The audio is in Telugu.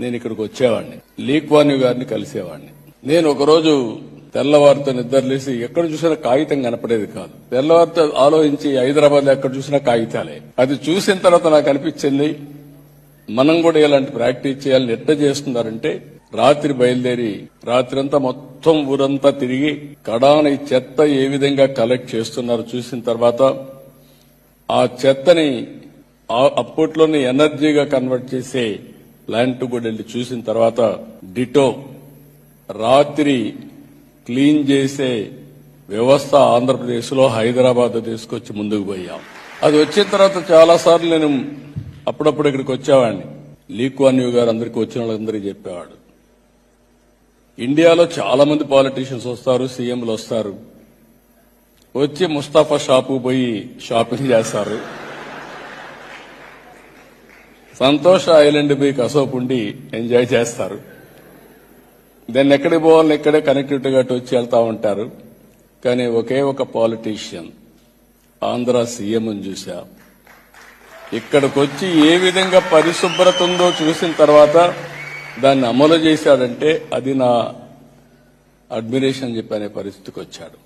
నేను ఇక్కడికి వచ్చేవాడిని. లీక్వాని గారిని కలిసేవాడిని. నేను ఒకరోజు తెల్లవారితో నిద్రలేసి ఎక్కడ చూసినా కాగితం కనపడేది కాదు. తెల్లవారితో ఆలోచించి హైదరాబాద్లో ఎక్కడ చూసినా కాగితాలే. అది చూసిన తర్వాత నాకు అనిపించింది మనం కూడా ఇలాంటి ప్రాక్టీస్ చేయాలని ఎట్ట చేస్తున్నారంటే రాత్రి బయలుదేరి రాత్రంతా మొత్తం ఊరంతా తిరిగి కడాన ఈ చెత్త ఏ విధంగా కలెక్ట్ చేస్తున్నారో చూసిన తర్వాత ఆ చెత్తని ఆ- అప్పట్లోనే ఎనర్జీగా కన్వర్ట్ చేసే ప్లాంట్ కూడా వెళ్ళి చూసిన తర్వాత డిటో రాత్రి క్లీన్ చేసే వ్యవస్థ ఆంధ్రప్రదేశ్లో హైదరాబాద్ తీసుకొచ్చి ముందుకు పోయాం. అది వచ్చిన తర్వాత చాలాసార్లు నేను అప్పుడప్పుడు ఇక్కడికి వచ్చేవాడిని. లీకు అన్యూ గారు అందరికీ వచ్చిన వాళ్ళందరికీ చెప్పేవాడు. ఇండియాలో చాలా మంది పాలిటీషియన్స్ వస్తారు సీఎంలు వస్తారు. వచ్చి ముస్తాఫా షాపు పోయి షాపింగ్ చేస్తారు. సంతోష ఐలాండ్ పోయి కసోపు ఉండి ఎంజాయ్ చేస్తారు. దాన్ని ఎక్కడికి పోవాలని ఇక్కడే కనెక్టివిటీ గట్టి వచ్చి వెళ్తా ఉంటారు. కానీ ఒకే ఒక పాలిటీషియన్ ఆంధ్ర సీఎం చూసా. ఇక్కడికి ఇక్కడికొచ్చి ఏ విధంగా పరిశుభ్రత ఉందో చూసిన తర్వాత దాన్ని అమలు చేశాడంటే అది నా అడ్మిరేషన్ చెప్పనే పరిస్థితికి వచ్చాడు.